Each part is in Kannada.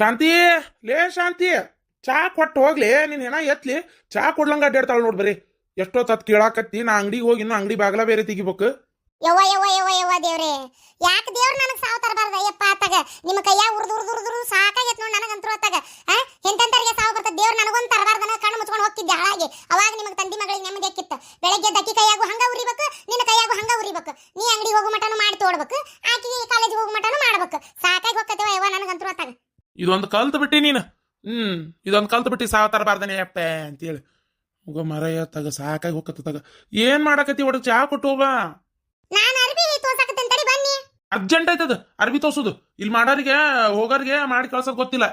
ಶಾಂತಿ, ಲೇ ಶಾಂತಿ, ಚಾ ಕೊಟ್ಟು ಹೋಗ್ಲಿ, ನೀನು ಏನ ಎತ್ಲಿ, ಚಾ ಕೊಡ್ಲಂಗ ಅಡ್ಡಾಡ್ತಾಳ ನೋಡ್ ಬರೀ. ಎಷ್ಟೋ ತತ್ ಕೇಳಾಕತ್ತಿ, ನಾ ಅಂಗಡಿಗೆ ಹೋಗಿ ಇನ್ನು ಅಂಗಡಿ ಬಾಗ್ಲ ಬೇರೆ ತೆಗಿಬೇಕು. ಯವ್ವ ಯವ್ವ ಯವ್ವ ಯವ್ವ ದೇವ್ರೆ, ಯಾಕೆ ದೇವ್ರು ನನಗೆ ಸಾವು ತರಬಾರ್ದ ಅಯ್ಯಪ್ಪ ಆತಾಗ ನಿಮ್ಮ ಕೈಯಾಗ ಉರ್ದು ಉರ್ದು ಉರ್ದು ಸಾಕಾಗೈತೆ ನೋಡಿ ನನಗಂತರೂ ಆತಾಗ ಆ ಎಂತೆಂತರಿಗೆ ಸಾವು ಬರ್ತದೆ ದೇವ್ರು ನನಗೊಂದು ತರಬಾರ್ದನ ಕಣ್ಣು ಮುಚ್ಕೊಂಡು ಹೋಗ್ತಿದ್ದೆ ಹಾಳಾಗಿ ಅವಾಗ ನಿಮಗೆ ತಂದಿ ಮಗಳಿಗೆ ನೆಮ್ಮದಿ ಆಕಿತ್ತು ಬೆಳಗ್ಗೆ ದಕ್ಕಿ ಕೈಯಾಗು ಹಂಗ ಉರಿಬೇಕು ನಿನ್ನ ಕೈಯಾಗು ಹಂಗ ಉರಿಬೇಕು ನೀ ಅಂಗಡಿ ಹೋಗೋ ಮಟನು ಮಾಡಿ ತೋಡ್ಬೇಕು ಆಕಿಗೆ ಕಾಲೇಜ್ ಹೋಗೋ ಮಟನು ಮಾಡ್ಬೇಕು ಸಾಕಾಗಿ ಹೋಗ್ತೇವ ಯವ್ವ ನನಗಂತರೂ ಆತಾಗ ಇದೊಂದು ಕಲ್ತು ಬಿಟ್ಟಿ ನೀನು. ಹ್ಮ್. ಇದೊಂದು ಕಲ್ತು ಬಿಟ್ಟಿ ಸಾವ ತರಬಾರ್ದನೆ ಅಪ್ಪ ಅಂತೇಳಿ. ಹೋಗ ಮರಯ್ಯ ತಗ ಸಾಕಾಗಿ ಹೋಗತ್ತ ತಗ. ಏನ್ ಮಾಡಕತ್ತಿ ಒಡಗ್ ಚಾ ಕೊಟ್ಟು ಹೋಗ ನಾನು ಅರ್ಬಿ ತೋರ್ಸಾಕತ್ತೇನೆ ತಡಿ ಬನ್ನಿ. ಅರ್ಜೆಂಟ್ ಆಯ್ತದ ಅರ್ಬಿ ತೋರ್ಸೋದು. ಇಲ್ಲಿ ಮಾಡೋರಿಗೆ ಹೋಗೋರಿಗೆ ಮಾಡಿ ಕಳ್ಸೋದ್ ಗೊತ್ತಿಲ್ಲ.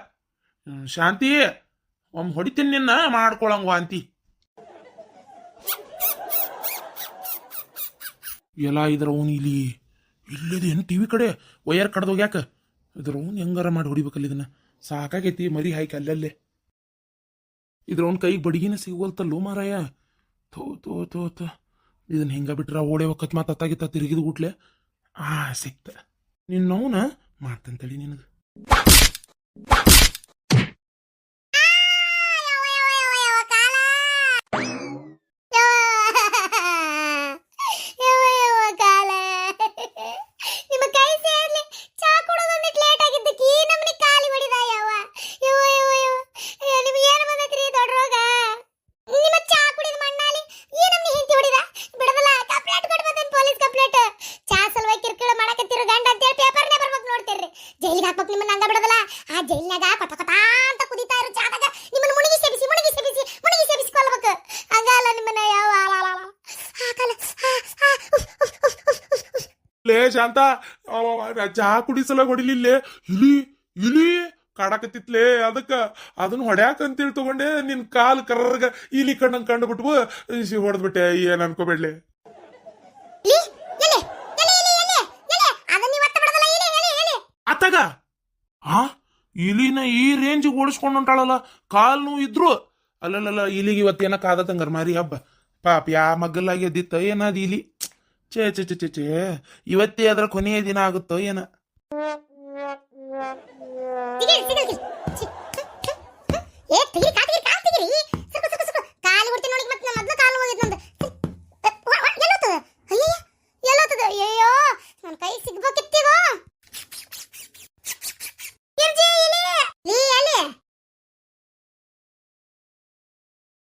ಶಾಂತಿ ಒಮ್ಮೆ ಹೊಡಿತೀನಿ ನಿನ್ನ ಮಾಡ್ಕೊಳಂಗ ಅಂತಿ. ಎಲ್ಲ ಇದ್ರ ಅವನು ಇಲ್ಲಿ. ಇಲ್ಲದ ಏನು ಟಿವಿ ಕಡೆ ವಯರ್ ಕಡ್ದೋಗ್ಯಾಕ? ಇದ್ರ ಓನ್ ಹೆಂಗಾರ ಮಾಡಿ ಹೊಡಿಬೇಕಲ್ಲ ಇದನ್ನ? ಸಾಕಾಗೈತಿ, ಮರಿ ಹಾಕಿ ಅಲ್ಲಲ್ಲೇ. ಇದ್ರ ಕೈ ಕೈಗೆ ಬಡಿಗಿನ ಸಿಗುವಲ್ತಲ್ಲೋ ಮಾರಾಯ. ಥೋ ತೋ ಥೋ ತ ಇದನ್ನ ಹಿಂಗ ಬಿಟ್ರ ಓಡೆ ಒಕ್ಕತ್ ಮಾತ ಅತ್ತಾಗಿತ್ತ ತಿರುಗಿದ ಗುಟ್ಲೆ ಆ, ಸಿಕ್ತ. ನಿನ್ನವನ ಮಾಡ್ತಂತೇಳಿ ನಿನಗೆ ಯವ್ವ, ಯವ್ವ, ಯವ್ವ, ಯವ್ವ, ಕಾಲ. ಯವ್ವ, ಯವ್ವ, ಕಾಲ. ನಿಮ್ಮ ಕೈ ಸೇರ್ಲಿ ಚಾ ಕುಡಿದೊಂದಿಟ್ಟು ಲೇಟ್ ಆಗಿದ್ದಕ್ಕೆ ಈ ನಮ್ನಿ ಕಾಲಿ ಹೊಡಿದ ಯವ್ವ ಯವ್ವ ಯವ್ವ ಯವ್ವ ಅಯ್ಯೋ, ನಿಮ್ಗೆ ಏನು ಬಂದೈತ್ರಿ ದೊಡ್ಡ ರೋಗ ನಿಮ್ಮ ಚಾ ಕುಡಿದ ಮಣ್ಣಾಲಿ ಈ ನಮ್ನಿ ಹಿಂತಿ ಹೊಡಿದ ಬಿಡದಲ್ಲ ಕಂಪ್ಲೇಂಟ್ ಕೊಟ್ಟು ಬಂದೇನ್ ಪೊಲೀಸ್ ಕಂಪ್ಲೇಂಟ್ ಚಾ ಸಲುವಾಗಿ ಕಿರ್ಕಿಳ ಮಾಡಕತ್ತಿರೋ ಗಂಡ ಅಂತೇಳಿ ಪೇಪರ್ನೇ ಬರ್ಬೇಕು ನೋಡ್ತೀರ್ರಿ ಜೈಲಿಗೆ ಹಾಕ್ಬೇಕು ನಿಮ್ಮನ್ನ ಹಂಗ ಬಿಡದಲ್ಲ ಆ ಜೈಲ್ನಾಗ ಕೊತ ಕೊತ ಅಂತ ಕುದಿತಾ ಇರೋ ಚಾದಾಗ ನಿಮ್ಮನ್ನು ಮುಳುಗಿ ಸೇರಿಸಿ ಮುಳುಗಿ ಸೇರಿಸಿ ಮುಳುಗಿ ಸೇಬಿಸ್ಕೊಳ್ಬೇಕು ಹಂಗಲ್ಲ ನಿಮ್ಮನ್ನ ಯಾವ. ಹಾಕಲ್ಲ. ಲೇ ಶಾಂತ ಚಹಾ ಕುಡಿಸಲ ಹೊಡಿಲಿಲ್ಲೇ ಇಲಿ ಇಲಿ ಕಾಡಕತ್ತಿತ್ಲೇ ಅದಕ್ಕೆ ಅದನ್ನ ಹೊಡ್ಯಾಕ ಅಂತೇಳಿ ತಗೊಂಡೆ ನಿನ್ ಕಾಲು ಕರ್ರಗ ಇಲಿ ಕಣ್ಣಂಗ್ ಕಂಡು ಬಿಟ್ವು ಹೊಡೆದ್ಬಿಟ್ಟೆ ಏನ್ ಅನ್ಕೋಬೇಡ್ಲಿ. ಅತ್ತಾಗ ಆ ಇಲಿನ ಈ ರೇಂಜ್ ಓಡಿಸ್ಕೊಂಡು ಹೊಂಟಾಳಲ್ಲ ಕಾಲ್ ನೋವು ಇದ್ರು. ಅಲ್ಲಲ್ಲ ಇಲಿಗೆ ಇವತ್ತೇನ ಕಾದತಂಗಾರ ಮಾರಿ? ಹಬ್ಬ ಪಾಪ, ಯಾ ಮಗ್ಗಲಾಗಿ ಎದ್ದಿತ್ತ? ಏನಾದ ಇಲಿ? ಚೇ ಚೇ ಚೇ ಚೇ ಚೇ ಇವತ್ತೇ ಅದ್ರ ಕೊನೆಯ ದಿನ ಆಗುತ್ತೋ ಏನ ತೆಗೀರಿ, ತೆಗೀರಿ, ತೆಗೀರಿ. ಛಿ, ಹ, ಹ, ಹ. ಏ, ತೆಗೀರಿ, ಕಾಲ್ ತೆಗೀರಿ, ಕಾಲ್ ತೆಗೀರಿ. ಸ್ವಲ್ಪ, ಸ್ವಲ್ಪ, ಸ್ವಲ್ಪ. ಕಾಲು ಹೊಡ್ತೀನಿ ನೋಡಿ, ಮತ್ತೆ ಮೊದ್ಲು ಕಾಲು ಹೋಗಿದ್ ನಂದು. ಛಿ, ಎ, ವ- ವ- ಎಲ್ಲೋತದ? ಅಯ್ಯಯ್ಯ, ಎಲ್ಲೋತದ? ಅಯ್ಯಯ್ಯೋ, ನನ್ ಕೈ ಸಿಗ್ಬೇಕಿತ್ತೀಗೋ. ಗಿರ್ಜಿ, ಇಲ್ಲಿ. ಲೀ, ಎಲ್ಲಿ?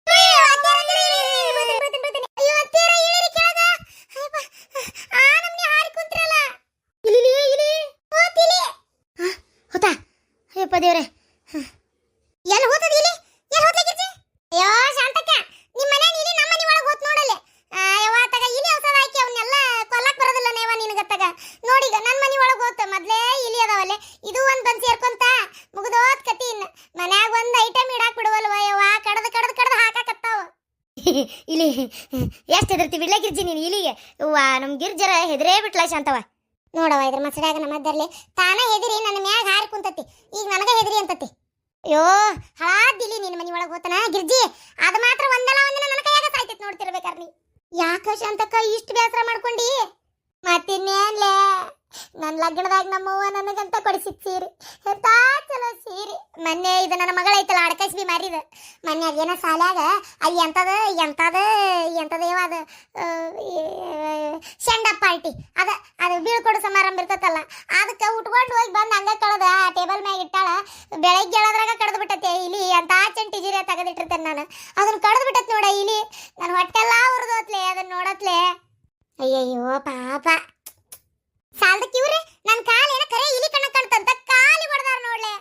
ಅಯ್ಯೋ, ಅತ್ತೆರ ಇಳಿ, ಇಳಿ, ಇಳಿ, ಬರ್ತೀನಿ, ಬರ್ತೀನಿ, ಬರ್ತೀನಿ. ಅಯ್ಯೋ, ಅತ್ತೆರ ಇಳಿರಿ ಕೆಳಗ. ಅಯ್ಯಪ್ಪ, ಆ ನಮ್ನಿ ಹಾರಿ ಕುಂತ್ರಲ್ಲ. ಇಳಿ, ಇಳಿ, ಇಳಿ. ಹೋತ್ ಇಳಿ. ಹ, ಹೋತಾ ಅಯ್ಯಪ್ಪ ದೇವ್ರೆ ಎಲ್ಲಿ ಹೋತದ ಇಲ್ಲಿ ಎಲ್ಲಿ ಹೋತ್ಲೆ ಗಿರ್ಜಿ ಅಯ್ಯೋ ಶಾಂತಕ್ಕ ನಿಮ್ಮ ಮನೆ ಇಲ್ಲಿ ನಮ್ಮ ಮನೆ ಒಳಗೆ ಹೋತ್ ನೋಡಲ್ಲಿ ಯವ್ವ ತಗ ಇಲ್ಲಿ ಔಷಧ ಹಾಕಿ ಅವನ್ನೆಲ್ಲ ಕೊಲ್ಲಕ್ ಬರೋದಿಲ್ಲ ನೇವ ನಿನಗತ್ತಾಗ ನೋಡೀಗ ನನ್ನ ಮನೆ ಒಳಗೆ ಹೋತ ಮೊದ್ಲೇ ಇಲ್ಲಿ ಅದಾವಲ್ಲೇ ಇದು ಒಂದ್ ಬಂದ್ ಸೇರ್ಕೊಂತ ಮುಗ್ದೋತ್ ಕತಿ ಇನ್ನ ಮನ್ಯಾಗ ಒಂದ್ ಐಟಮ್ ಇಡಾಕ್ ಬಿಡವಲ್ವ ಯವ್ವ ಕಡದ ಕಡದ ಕಡದ ಹಾಕಾಕತ್ತಾವ ಇಲ್ಲಿ ಎಷ್ಟು ಹೆದರ್ತಿ ಬಿಡ್ಲ ಗಿರ್ಜಿ ನೀನು? ಇಲ್ಲಿಗೆ. ಅವ್ವ ನಮ್ಮ ಗಿರ್ಜರ ಹೆದರೇ ಬಿಟ್ಲ ಶಾಂತವ ನೋಡವ ಇದ್ರ ಮಸಡ್ಯಾಗ ನಮ್ಮ ಅದರಲ್ಲಿ ತಾನ ಹೆದರಿ ನನ್ನ ಮ್ಯಾಗ ಹಾರಿ ಕುಂತತಿ. ಈಗ ನನಗೆ ಹೆದರಿ ಅಂತತಿ. ಅಯ್ಯೋ ಹಳಾದಿಲಿ ನಿನ್ನ ಮನಿ ಒಳಗೆ ಹೋತನ? ಗಿರ್ಜಿ, ಅದು ಮಾತ್ರ ಒಂದಲ್ಲ ಒಂದಿನ ನನ್ನ ಕೈಯಾಗ ಸಾಯ್ತೈತಿ ನೋಡ್ತಿರ್ಬೇಕಾರ ನೀ. ಯಾಕ ಶಾಂತಕ್ಕ, ಇಷ್ಟು ಬೇಸರ ಮಾಡ್ಕೊಂಡಿ? ಮತ್ತಿನ್ನೇನ್ಲೇ? ನನ್ನ ಲಗ್ನದಾಗ ನಮ್ಮವ್ವ ನನಗಂತ ಕೊಡಿಸಿದ ಸೀರೆ. ಎಂತ ಚಲೋ ಸೀರೆ. ಮೊನ್ನೆ ಇದು ನನ್ನ ಮಗಳೈತಲ್ಲ, ಅಡಕಸ್ಬಿ ಮಾರಿದ. ಮೊನ್ನೆ ಅದೇನ ಸಾಲ್ಯಾಗ ಅಲ್ಲಿ ಎಂಥದ ಎಂಥದ ಎಂಥದೇವ ಅದು ಶಂಡಪ್ ಪಾರ್ಟಿ. ಅದ, ಅದು ಬೀಳ್ಕೊಡು ಸಮಾರಂಭ ಇರ್ತೈತಲ್ಲ. ಅದಕ್ಕೆ ಉಟ್ಕೊಂಡು ಹೋಗಿ ಬಂದು ಹಂಗೆ ಕಳೆದ, ಆ ಟೇಬಲ್ ಮ್ಯಾಗ ಇಟ್ಟಾಳ. ಬೆಳಗ್ಗೆ ಹೇಳೋದ್ರಾಗ ಕಡ್ದು ಬಿಟ್ಟತೆ ಇಲಿ ಅಂತ ಚಂಟಿ ಜೀರೆ ತೆಗೆದಿಟ್ಟಿರ್ತೇನೆ ನಾನು. ಅದನ್ನ ಕಡ್ದು ಬಿಟ್ಟತ್ ನೋಡ ಇಲಿ ನನ್ನ ಹೊಟ್ಟೆಲ್ಲ ಉರ್ದೋತ್ಲೆ, ಅದನ್ನ ನೋಡತ್ಲೆ. ಅಯ್ಯಯ್ಯೋ, ಪಾಪ. ಸಾಲ್ದಕ್ಕೆ ಇವ್ರಿ? ನನ್ನ ಕಾಲು ಏನೋ ಕರೆ ಇಲಿ ಕಣ್ಣ ಕಾಣ್ತಂತ ಕಾಲಿ ಹೊಡೆದಾರ ನೋಡ್ಲೆ.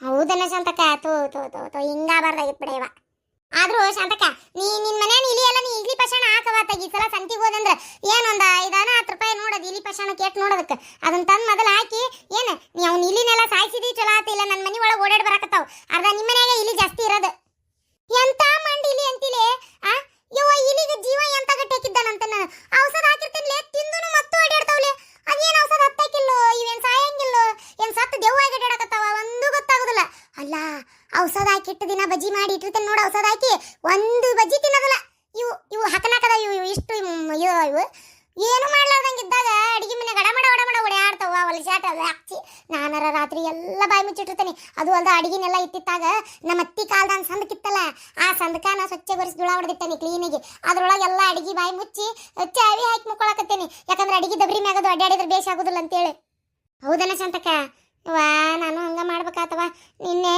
ಹೌದನ್ನ ಶಾಂತಕ್ಕ, ತೋ ತೋ ತೋ ತೋ ಹಿಂಗಾಬಾರ್ದಾಗಿತ್ತು ಬಿಡೇವ ಆದ್ರೂ ಶಾಂತಕ್ಕ, ನೀ ನಿನ್ ಮನೆ ಇಲಿ ಎಲ್ಲ ನೀ ಇಲಿ ಪಶಾಣ ಹಾಕವ ಈ ಸಲ ಸಂತಿಗೆ ಹೋದಂದ್ರ ಏನೊಂದ ಐದಾನ ಹತ್ತು ರೂಪಾಯಿ ನೋಡೋದು ಇಲಿ ಪಶಾಣ ಕೇಟ್ ನೋಡೋದಕ್ಕ ಅದನ್ನ ತಂದ್ ಮೊದಲು ಹಾಕಿ ಏನ ನೀ ಅವ್ನ ಇಲಿನೆಲ್ಲ ಸಾಯಿಸಿದಿ ಚಲೋ ಆತಿಲ್ಲ ನನ್ನ ಮನಿ ಒಳಗೆ ಓಡಾಡಿ ಬರಾಕತ್ತಾವ ಅರ್ಧ ನಿಮ್ಮ ಮನ್ಯಾಗ ಇಲಿ ಜಾಸ್ತಿ ಇರೋದು ಎಂತ ಮಂಡಿ ಇಲಿ ಅಂತಿಲೆ ಆ ಯವ್ವ ಇಲಿಗೆ ಜೀವ ಎಂತ ಗಟ್ಟಿಕ್ಕಿದ್ದಾನಂತ ನಾನು ಔಷಧ ಹಾಕಿರ್ತೀನಿ ತಿಂದುನು ಮತ್ತು ಓಡಾಡ್ತಾವ್ಲೆ ಅದೇನ್ ಔಷಧ ಹತ್ತಾಕಿಲ್ಲೋ ಇವೇನ್ ಸಾಯಂಗಿಲ್ಲೋ ಏನ್ ದೆವ್ವಾಗಿ ಒಂದು ಗೊತ್ತಾಗೋದಿಲ್ಲ. ಅಲ್ಲ ಔಷಧ ಹಾಕಿ ಇಟ್ಟು ದಿನ ಬಜ್ಜಿ ಮಾಡಿ ಇಟ್ಟಿರ್ತೇನೆ ನೋಡು ಔಷಧ ಹಾಕಿ ಒಂದು ಬಜ್ಜಿ ತಿನ್ನೋದಿಲ್ಲ. ಇವು ಇವು ಹಕನಾಕದ, ಇವು ಇವು ಇಷ್ಟು ಇವು ಇವು ಏನು ಮಾಡ್ಲಾರ್ದಂಗೆ ಇದ್ದಾಗ ಅಡಿಗೆ ಮನೆ ಗಡ ಮಡ ಗಡ ಮಡ ಓಡಾಡ್ತಾವ ಹೊಲಸಾಟ ಅಲ್ಲ ಹಾಕ್ಸಿ, ನಾನರ ರಾತ್ರಿ ಎಲ್ಲ ಬಾಯಿ ಮುಚ್ಚಿಟ್ಟಿರ್ತೇನೆ. ಅದು ಅಲ್ದ ಅಡಿಗೆನೆಲ್ಲ ಇತ್ತಿತ್ತಾಗ ನಮ್ಮ ಅತ್ತಿ ಕಾಲ್ದ ಸಂದಕ್ಕಿತ್ತಲ್ಲ ಆ ಸಂದಕಾನ ಸ್ವಚ್ಛಗೊಳಿಸಿ ದುಳ ಹೊಡೆದಿಟ್ಟೇನಿ ಕ್ಲೀನಿಗೆ. ಅದರೊಳಗೆ ಎಲ್ಲ ಅಡಿಗೆ ಬಾಯಿ ಮುಚ್ಚಿ ಚಾವಿ ಹಾಕಿ ಮುಕ್ಕೊಳಕತ್ತೇನೆ. ಯಾಕಂದ್ರೆ ಅಡಿಗೆ ದಬ್ರಿ ಮ್ಯಾಗದು ಅಡ್ಡಾಡಿದ್ರೆ ಬೇಷ್ ಆಗುದಿಲ್ಲ ಅಂತೇಳಿ. ಹೌದನ ಶಾಂತಕ್ಕ? ವಾ ನಾನು ಹಂಗೆ ಮಾಡ್ಬೇಕಾತವ ನಿನ್ನೆ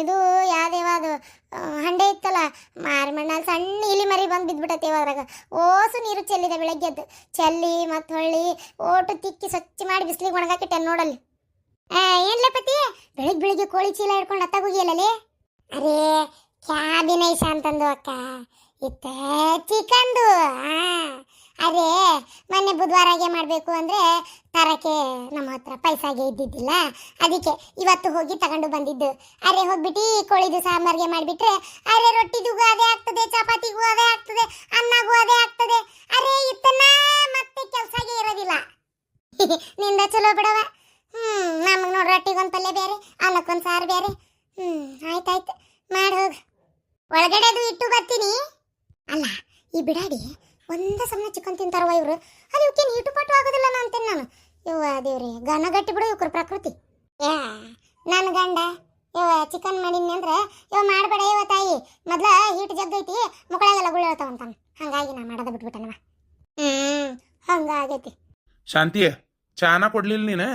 ಇದು ಯಾವ್ದೇವ ಅದು ಹಂಡೆ ಇತ್ತಲ್ಲ ಮಾರಿಮಣ್ಣಲ್ಲಿ ಸಣ್ಣ ಇಲಿ ಮರಿ ಬಂದು ಬಿದ್ಬಿಟ್ಟೈತಿ ಅದ್ರಾಗ. ಓಸು ನೀರು ಚೆಲ್ಲಿದೆ ಬೆಳಗ್ಗೆ ಎದ್ದು. ಚೆಲ್ಲಿ ಮತ್ತು ಹೊಳ್ಳಿ, ಓಟು ತಿಕ್ಕಿ ಸ್ವಚ್ಛ ಮಾಡಿ ಬಿಸಿಲಿಗೆ ಒಣಗಾಕಿಟ್ಟೆ ನೋಡಲ್ಲಿ. ಏನ್ಲೆ ಪತಿ? ಬೆಳಿಗ್ಗೆ ಬೆಳಿಗ್ಗೆ ಕೋಳಿ ಚೀಲ ಹಿಡ್ಕೊಂಡು ಅತ್ತಾಗ ಹೋಗಿಯಲ್ಲೇ ಅರೇ ಕ್ಯಾಬಿನೈಶ ಅಂತಂದು ಅಕ್ಕ. ಆ, ಬುಧವಾರ ಮೊನ್ನೆ ಬುಧವಾರಾಗೆ ಮಾಡಬೇಕು ಅಂದರೆ ತರಕ್ಕೆ ನಮ್ಮ ಹತ್ರ ಪೈಸಾಗೆ ಇದ್ದಿದ್ದಿಲ್ಲ. ಅದಕ್ಕೆ ಇವತ್ತು ಹೋಗಿ ತಗೊಂಡು ಬಂದಿದ್ದು. ಅರೆ ಹೋಗ್ಬಿಟ್ಟು ಕೋಳಿದು ಸಾಂಬಾರ್ಗೆ ಮಾಡಿಬಿಟ್ರೆ ಅರೆ ರೊಟ್ಟಿದಿಗೂ ಅದೇ ಆಗ್ತದೆ ಚಪಾತಿಗೂ ಅದೇ ಆಗ್ತದೆ ಅನ್ನಗೂ ಅದೇ ಆಗ್ತದೆ. ಅರೆ ಇತ್ತನ್ನ ಮತ್ತೆ ಕೆಲಸಗೆ ಇರೋದಿಲ್ಲ. ನಿಂದ ಚಲೋ ಬಿಡವ ಹ್ಮ್ ನಮಗೆ ನೋಡಿ ರೊಟ್ಟಿಗೊಂದು ಪಲ್ಯ ಬೇರೆ ಅನ್ನಕ್ಕೊಂದು ಸಾರು ಬೇರೆ. ಹ್ಮ್ ಆಯ್ತಾಯ್ತು. ಮಾಡಿ ಹೋಗ. ಒಳಗಡೆ ಅದು ಇಟ್ಟು ಬರ್ತೀನಿ. ಅಲ್ಲ ಈ ಬಿಡಾಡಿ ಒಂದೇ ಸಮಯ ಚಿಕನ್ ತಿಂತಾರವ ಇವರು. ಅದು ಇವಕ್ಕೆ ನೀಟು ಪಾಟು ಆಗೋದಿಲ್ಲ ನಾನು ಅಂತೇನೆ ನಾನು. ಇವ ದೇವ್ರಿ ಗನ ಗಟ್ಟಿ ಬಿಡು ಇವ್ರ ಪ್ರಕೃತಿ. ಏ ನನ್ನ ಗಂಡ ಇವ ಚಿಕನ್ ಮಾಡೀನಿ ಅಂದ್ರೆ ಇವ ಮಾಡಬೇಡ ಇವ ತಾಯಿ. ಮೊದ್ಲ ಹೀಟ್ ಜಗ್ಗೈತಿ ಮುಕ್ಕಳಾಗೆಲ್ಲ ಗುಳ್ಳಿರ್ತಾವಂತಾನ ಹಂಗಾಗಿ ನಾ ಮಾಡೋದ ಬಿಟ್ಬಿಟ್ಟನವ ಹ್ಮ್ ಹಂಗಾಗೈತಿ. ಶಾಂತಿ ಚಾನ ಕೊಡ್ಲಿಲ್ಲ ನೀನು?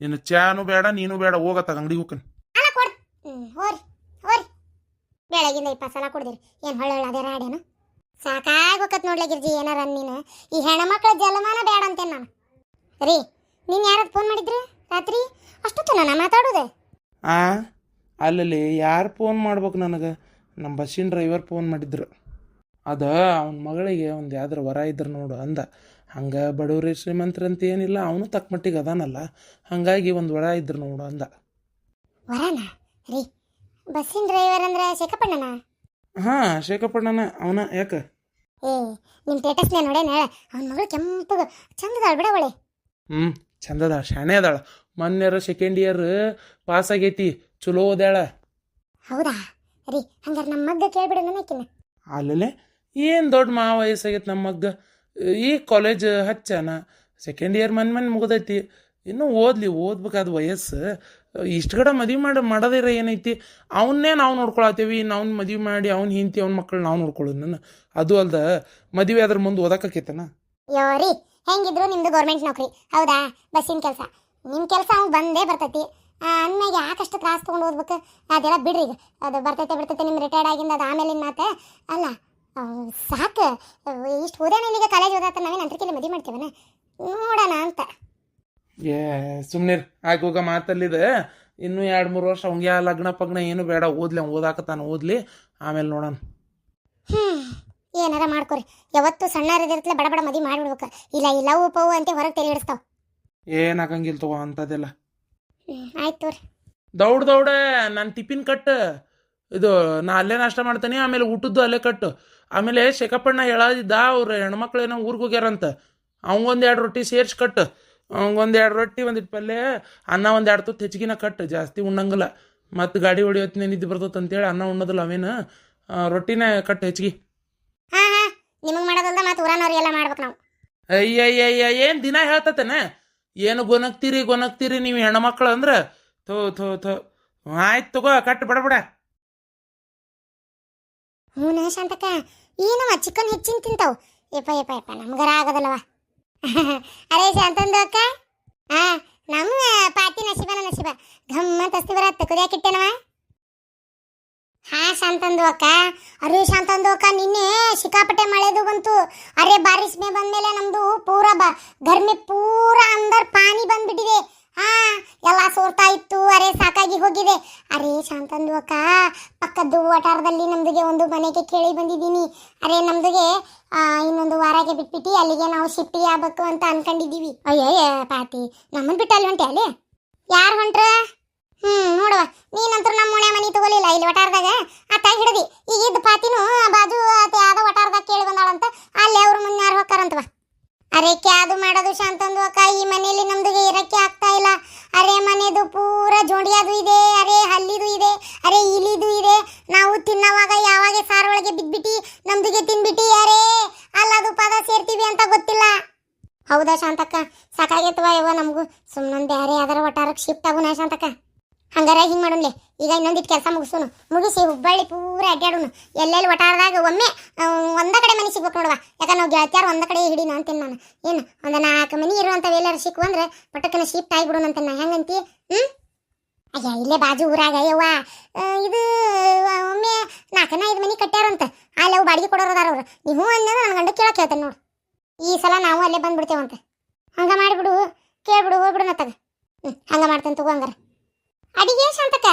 ನಿನ್ನ ಚಾನು ಬೇಡ ನೀನು ಬೇಡ ಹೋಗತ್ತ ಅಂಗಡಿ ಹೋಗ್ಕನ್. ಅಲ್ಲ ಕೊಡ್ ಹ್ಞೂ ಹೋರಿ ಹೋರಿ. ಬೆಳಗಿಂದ ಇಪ್ಪತ್ತು ಸಲ ಕೊಡ್ದಿರಿ. ಏನು ಹೊಳ್ಳೆ ಅದೇ ರಾಡೇನು ಸಾಕಾಗೋಕತ್ ನೋಡ್ಲೆ ಗಿರ್ಜಿ ಏನಾರ ನೀನು. ಈ ಹೆಣ್ಮಕ್ಳ ಜಲಮಾನ ಬೇಡ ಅಂತೇನೆ ನಾನು. ರೀ ನೀನು ಯಾರದು ಫೋನ್ ಮಾಡಿದ್ರಿ ರಾತ್ರಿ? ಅಷ್ಟು ನಾನು ಮಾತಾಡೋದೆ? ಆ ಅಲ್ಲಲ್ಲಿ ಯಾರು ಫೋನ್ ಮಾಡ್ಬೇಕು ನನಗೆ? ನಮ್ಮ ಬಸ್ಸಿನ ಡ್ರೈವರ್ ಫೋನ್ ಮಾಡಿದ್ರು. ಅದ ಅವನ ಮಗಳಿಗೆ ಒಂದು ಯಾವ್ದಾರ ವರ ಇದ್ರು ನೋಡು ಅಂದ. ಹಂಗೆ ಬಡವ್ರಿ ಶ್ರೀಮಂತರಂತ ಏನಿಲ್ಲ ಅವನು ತಕ್ಕ ಮಟ್ಟಿಗೆ ಅದಾನಲ್ಲ. ಹಾಗಾಗಿ ಒಂದು ವರ ಇದ್ರು ನೋಡು ಅಂದ. ವರನಾ? ರೀ ಬಸ್ಸಿನ ಡ್ರೈವರ್ ಅಂದ್ರೆ ಶೇಖಪ್ಪಣ್ಣನ? ಹಾಂ ಶೇಖಪ್ಪಣ್ಣನ ಅವನ ಯಾಕೆ? ಏ ನಿಮ್ಮ ಸ್ಟೇಟಸ್ನೇ ನೋಡೇನ ಹೇಳ? ಅವನ ಮಗಳು ಕೆಂಪಗ ಚಂದದಾಳ ಬಿಡ ಒಳ್ಳೆ ಹ್ಞೂ ಚಂದದ ಶಾಣೆ ಅದಾಳ. ಮೊನ್ನೆರ ಸೆಕೆಂಡ್ ಇಯರ್ ಪಾಸ್ ಆಗೈತಿ ಚಲೋ ಓದ್ಯಾಳ ಹೌದಾ? ರೀ ಹಂಗಾರೆ ನಮ್ಮ ಮಗ್ಗ ಕೇಳ್ಬಿಡು ನನಕಿನ ಅಲ್ಲಲೆ ಏನು ದೊಡ್ಡ ಮಾ ವಯಸ್ಸಾಗೈತಿ ನಮ್ಮ ಮಗ್ಗ? ಈ ಕಾಲೇಜ್ ಹಚ್ಚಾನ ಸೆಕೆಂಡ್ ಇಯರ್ ಮನ್ ಮನ್ ಮುಗ್ದೈತಿ ಇನ್ನೂ ಓದ್ಲಿ ಓದ್ಬೇಕಾದ ವಯಸ್ಸು. ಇಷ್ಟು ಕಡೆ ಮದುವೆ ಮಾಡಿ, ಮಾಡೋದಿರ ಏನೈತಿ? ಅವನ್ನೇ ನಾವು ನೋಡ್ಕೊಳತ್ತೀವಿ, ಇನ್ನು ಅವ್ನ ಮದುವೆ ಮಾಡಿ, ಅವ್ನ ಹಿಂತಿ ಅವ್ನ ಮಕ್ಕಳು ನಾವು ನೋಡ್ಕೊಳ್ಳೋದು ನನ್ನ. ಅದು ಅಲ್ದ ಮದುವೆ ಅದ್ರ ಮುಂದೆ ಓದಕ್ಕಾಕೈತನ ಯೋರಿ ಹೆಂಗಿದ್ರು ನಿಮ್ದು ಗೌರ್ಮೆಂಟ್ ನೌಕರಿ. ಹೌದಾ? ಬಸ್ಸಿನ ಕೆಲಸ. ನಿಮ್ಮ ಕೆಲಸ ಅವ್ನು ಬಂದೇ ಬರ್ತೈತಿ. ಆ ಯಾಕಷ್ಟು ತ್ರಾಸು ತೊಗೊಂಡು ಓದ್ಬೇಕು? ಅದೆಲ್ಲ ಬಿಡ್ರಿ ಈಗ. ಅದು ಬರ್ತೈತೆ, ಬಿಡ್ತೈತೆ ನಿಮ್ಮ ರಿಟೈರ್ಡ್ ಆಗಿಂದ ಅದು ಆಮೇಲೆ ಮಾತೆ. ಅಲ್ಲ ಸಾಕು. ಇಷ್ಟು ಓದೋಣ ಇಲ್ಲಿಗೆ ಕಾಲೇಜ್ ಓದಾತ ನಾವೇನು ಅಂತರ್ಕಿಲ್ಲ ಮದುವೆ ಮಾಡ್ತೇವೆ ನೋಡೋಣ ಅಂತ. ಏ ಸುಮ್ನಿರ್ ಆಗೋಗ ಮಾತಲ್ಲಿದೆ. ಇನ್ನೂ ಎರಡು ಮೂರು ವರ್ಷ ಅವಂಗೆ ಲಗ್ನ ಪಗ್ನ ಏನು ಬೇಡ ಓದ್ಲಿ ಅವ್ನು ಓದಾಕತ್ತಾನ ಓದ್ಲಿ. ಆಮೇಲೆ ನೋಡೋಣ. ಏನಾರ ಮಾಡ್ಕೊರಿ. ಯಾವತ್ತು ಸಣ್ಣ ಸಣ್ಣರಿದಿರ್ತಲೆ ಬಡ ಬಡ ಮದಿ ಮಾಡಿಬಿಡ್ಬೇಕು. ಇಲ್ಲ ಈ ಲವ್ ಪವ್ ಅಂತ ಹೊರಗೆ ತೆರೆ ಹಿಡಿಸ್ತಾವ. ಏನು ಆಗಂಗಿಲ್ಲ ತಗೋ ಅಂತದೆಲ್ಲ. ಆಯ್ತು ತೋರಿ. ದೌಡ್ ದೌಡ ನಾನು ಟಿಫಿನ್ ಕಟ್. ಇದು ನಾ ಅಲ್ಲೇ ನಾಷ್ಟ ಮಾಡ್ತೇನೆ ಆಮೇಲೆ ಊಟದ್ದು ಅಲ್ಲೇ ಕಟ್ಟು. ಆಮೇಲೆ ಶೇಖಪ್ಪಣ್ಣ ಹೇಳದಿದ್ದ ಅವ್ರ ಹೆಣ್ಮಕ್ಳು ಏನೋ ಊರಿಗೆ ಹೋಗ್ಯಾರಂತ. ಅವಂಗೊಂದು ಎರಡು ರೊಟ್ಟಿ ಸೇರ್ಸಿ ಕಟ್ಟು. ಎರಡು ರೊಟ್ಟಿ ಒಂದಿಟ್ಟು ಪಲ್ಯ ಅನ್ನ ಒಂದು ಎರಡು ತುತ್ತು ಹೆಚ್ಚಿಗಿನ ಕಟ್ಟು ಜಾಸ್ತಿ ಉಣ್ಣಂಗಿಲ್ಲ. ಮತ್ತು ಗಾಡಿ ಹೊಡಿಯೋತ್ನೇ ನಿದ್ದೆ ಬರ್ತೈತೆ ಅಂತೇಳಿ ಅನ್ನ ಉಣ್ಣೋದಿಲ್ಲ ಅವೇನು. ರೊಟ್ಟಿನೇ ಕಟ್ಟು ಹೆಚ್ಚಿಗೆ. ಹಾಂ ಹಾಂ ನಿಮಗೆ ಮಾಡೋದಲ್ಲ ಮತ್ತು ಊರನವ್ರಿಗೆಲ್ಲ ಮಾಡ್ಬೇಕು ನಾವು. ಅಯ್ಯಯ್ಯಯ್ಯ ಏನು ದಿನ ಹೇಳ್ತತೇನೆ? ಏನು ಗೊನಕ್ತೀರಿ ಗೊನಕ್ತೀರಿ ನೀವು ಹೆಣ್ಮಕ್ಳು ಅಂದ್ರೆ? ಥೋ ಥೋ ಥೋ. ಆಯ್ತು ತಗೋ ಕಟ್ಟು ಬಿಡ ಬಡ. ಹ್ಞೂ ಶಾಂತಕ್ಕ ಏನವ ಚಿಕನ್ ಹೆಚ್ಚಿನ ತಿಂತಾವು? ಯಪ್ಪ ಯಪ್ಪ ಯಪ್ಪ ನಮ್ಗರ ಆಗೋದಲ್ಲವ. ಅರೇ ಶಾಂತಂದು ಅಕ್ಕ? ಹಾ ನಮ್ಮ ಪಾತಿ ನಸಿಬನ ನಸಿಬ ಗಮ್ಮತ್ ಅಸ್ತಿ ಬರತ್ತ ಕುದಿಯಾಕಿಟ್ಟೆನವ ಹಾ ಶಾಂತಂದು ಅಕ್ಕ. ಅರೆ ಶಾಂತಂದು ಅಕ್ಕ ನಿನ್ನೆ ಸಿಕ್ಕಾಪಟ್ಟೆ ಮಳೆದು ಬಂತು. ಅರೆ ಬಾರಿಸ್ ಮೇ ಬಂದ್ಮೇಲೆ ನಮ್ದು ಪೂರ ಬ ಗರ್ಮಿ ಪೂರ ಅಂದರ್ ಪಾನಿ ಬಂದ್ಬಿಟ್ಟಿದೆ. ಹಾ ಎಲ್ಲ ಸೋರ್ತಾ ಇತ್ತು ಅರೆ ಸಾಕಾಗಿ ಹೋಗಿದೆ. ಅರೆ ಶಾಂತಂದು ಅಕ್ಕ ಪಕ್ಕದ್ದು ವಟಾರದಲ್ಲಿ ನಮ್ದುಗೆ ಒಂದು ಮನೆಗೆ ಕೇಳಿ ಬಂದಿದ್ದೀನಿ. ಅರೆ ನಮ್ದುಗೆ ಆ, ಇನ್ನೊಂದು ವಾರಾಗೆ ಬಿಟ್ಬಿಟ್ಟು ಅಲ್ಲಿಗೆ ನಾವು ಶಿಫ್ಟ್ ಆಗ್ಬೇಕು ಅಂತ ಅನ್ಕೊಂಡಿದ್ದೀವಿ. ಅಯ್ಯಯ್ಯ, ಪಾತಿ, ನಮ್ಮನ್ ಬಿಟ್ಟು ಅಲ್ಲಿ ಹೊಂಟೆ ಅಲ್ಲಿ? ಯಾರು ಹೊಂಟ್ರ? ಹ್ಮ್, ನೋಡುವ. ನೀನಂತೂ ನಮ್ಮ ಮನೆ ಮನೆ ತಗೋಲಿಲ್ಲ ಇಲ್ಲಿ ವಟಾರದಾಗ ಆತ ಹಿಡದಿ. ಈಗ ಸಾಕಾಗೈತವ ನಮಗೂ. ಸುಮ್ಮನೆ ಬೇರೆ ಯಾವ್ದಾರ ಒಟ್ಟಾರಕ್ಕೆ ಶಿಫ್ಟ್ ಆಗು ನಾಶ ಅಂತಕ ಹಂಗಾರ ಹಿಂಗೆ ಮಾಡೋಣ್ಲೆ. ಈಗ ಇನ್ನೊಂದಿಟ್ಟು ಕೆಲಸ ಮುಗಿಸೋನು. ಮುಗಿಸಿ ಹುಬ್ಬಳ್ಳಿ ಪೂರ ಅಡ್ಡಾಡೋನು ಎಲ್ಲೆಲ್ಲಿ ಒಟ್ಟಾರದಾಗ ಒಮ್ಮೆ ಒಂದ ಕಡೆ ಮನೆ ಸಿಗ್ಬೇಕು ನೋಡುವ. ಯಾಕಂದ್ರೆ ನಾವು ಗೆಳತ್ಯಾರ ಒಂದ ಕಡೆ ಹಿಡಿನ ಅಂತೀನಿ ನಾನು. ಏನು, ಒಂದು ನಾಲ್ಕು ಮನೆ ಇರುವಂಥವು ಎಲ್ಲಾರು ಸಿಕ್ಕು ಅಂದ್ರೆ ಪಟಕ್ಕನ ಶಿಫ್ಟ್ ಆಗಿಬಿಡೋಣ ಅಂತ ನಾ. ಹೆಂಗಂತಿ? ಹ್ಞೂ ಅಯ್ಯ, ಇಲ್ಲೇ ಬಾಜು ಊರಾಗ ಯವ್ವ. ಇದು ಒಮ್ಮೆ ನಾಲ್ಕನ ಐದು ಮನೆ ಕಟ್ಟ್ಯಾರಂತ ಅಲ್ಲಿ ಅವು ಬಾಡಿಗೆ ಕೊಡೋರು ಅದಾರ ಅವ್ರು. ನೀವು ಅಂದ್ರೆ ನನ್ನ ಗಂಡ ಕೇಳಕ್ಕೆ ಹೇಳ್ತೇನೆ ನೋಡು. ಈ ಸಲ ನಾವು ಅಲ್ಲೇ ಬಂದ್ಬಿಡ್ತೇವಂತೆ. ಹಂಗ ಮಾಡಿಬಿಡು. ಕೇಳ್ಬಿಡು ಹೋಗ್ಬಿಡು ಮತ್ತಾಗ ಹ್ಞೂ ಹಂಗ ಮಾಡ್ತೇನೆ ತಗೋ ಹಂಗಾರ. ಅಡಿಗೆ ಶಾಂತಕ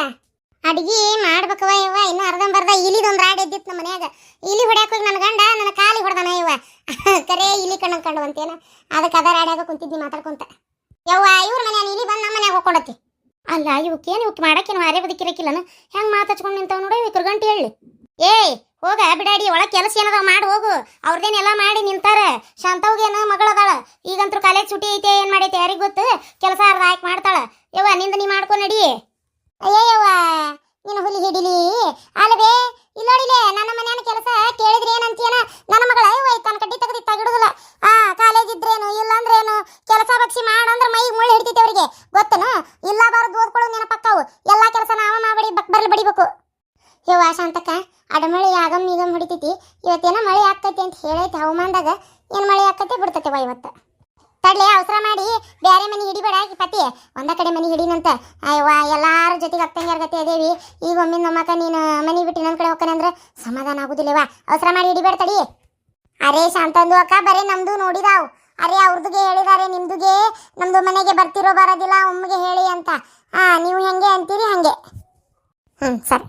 ಅಡಿಗೆ ಮಾಡ್ಬೇಕವ ಇವ ಇನ್ನೂ ಅರ್ಧಂಬರ್ಧ ಇಲಿದೊಂದು ರಾಡ್ ಎದ್ದಿತ್ತು ನಮ್ಮ ಮನ್ಯಾಗ. ಇಲಿ ಹೊಡ್ಯಾಕ ಹೋಗಿ ನನ್ನ ಗಂಡ, ನನ್ನ ಕಾಲಿ ಹೊಡ್ದಾನ ಇವ ಕರೆ ಇಲಿ ಕಣ್ಣು ಕಂಡು ಅಂತೇನ ಅದಕ್ಕೆ ಅದ ರಾಡ್ಯಾಗ ಕುಂತಿದ್ದಿ ಮಾತಾಡ್ಕೊಂತ. ಯವ್ವ, ಇವ್ರ ಮನ್ಯಾಗ ಇಲಿ ಬಂದು ನಮ್ಮ ಮನ್ಯಾಗ ಹೋಗ್ಕೊಡತಿ ಅಲ್ಲ ಇವಕ್ಕೇನು ಇವಕ್ಕೆ ಮಾಡಕ್ಕೇನು ಹಾರೇ ಬದುಕಿರಕ್ಕಿಲ್ಲನ ಹೆಂಗೆ ಮಾತಾಡ್ಕೊಂಡು ನಿಂತಾವ ನೋಡಿ, ಇವ್ರ ಗಂಟೆ ಹೇಳಿ. ಏಯ್, ಹೋಗ, ಬಿಡಾಡಿ, ಒಳಗೆ ಕೆಲಸ ಏನದ ಮಾಡಿ, ಹೋಗು. ಅವ್ರದೇನೆಲ್ಲ ಮಾಡಿ ನಿಂತಾರ. ಶಾಂತವ್ಗೇನು ಮಗಳದಾಳ ಈಗಂತೂ ಕಾಲೇಜ್ ಚುಟ್ಟಿ ಐತೆ, ಏನು ಮಾಡೈತೆ ಯಾರಿಗೆ ಗೊತ್ತು? ಕೆಲಸ ಅರ್ಧ ಆಯ್ಕೆ ಮಾಡ್ತಾಳ. ಯವ್ವ, ನಿಂದ ನೀ ಮಾಡ್ಕೊ ನಡಿ. ಅಯ್ಯವ್ವ ನೀನು ಹುಲಿ ಹಿಡಿಲಿ. ಅಲ್ಲವೇ? ಇವತ್ತೇನೋ ಮಳೆ ಆಕ್ಕೈತಿ ಅಂತ ಹೇಳೈತಿ ಹವಾಮಾನದಾಗ, ಏನು ಮಳೆ ಆಕತಿ ಬಿಡ್ತೈತೆ ವಾ ಇವತ್ತು. ತಡ್ಲೆ, ಅವಸರ ಮಾಡಿ ಬೇರೆ ಮನೆ ಹಿಡಿಬೇಡ ಪತಿ. ಒಂದ ಕಡೆ ಮನೆ ಹಿಡಿನಂತ, ಅಯ್ಯವ್ವ, ಎಲ್ಲಾರ ಜೊತೆಗೆ ಅಕ್ಕಂಗ್ಯಾರ ಗತಿ ಅದೇವಿ. ಈಗ ಒಮ್ಮಿಂದ ನಮ್ಮಕ್ಕ ನೀನು ಮನೆ ಬಿಟ್ಟು ನನ್ನ ಕಡೆ ಹೋಗ್ತಾನೆ ಅಂದ್ರೆ ಸಮಾಧಾನ ಆಗುದಿಲ್ಲವಾ ಅವಸರ ಮಾಡಿ ಹಿಡಿಬೇಡ ತಡಿ. ಅರೇ ಶಾಂತಂದು ಅಕ್ಕ, ಬರೇ ನಮ್ದು ನೋಡಿದಾವು. ಅರೆ ಅವ್ರದ್ದುಗೆ ಹೇಳಿದಾರೆ, ನಿಮ್ದುಗೆ. ನಮ್ದು ಮನೆಗೆ ಬರ್ತಿರೋ ಬರೋದಿಲ್ಲ, ಒಮ್ಮಗೆ ಹೇಳಿ ಅಂತ. ಹಾ ನೀವು ಹೆಂಗೆ ಅಂತೀರಿ ಹಂಗೆ. ಹ್ಮ್, ಸರಿ.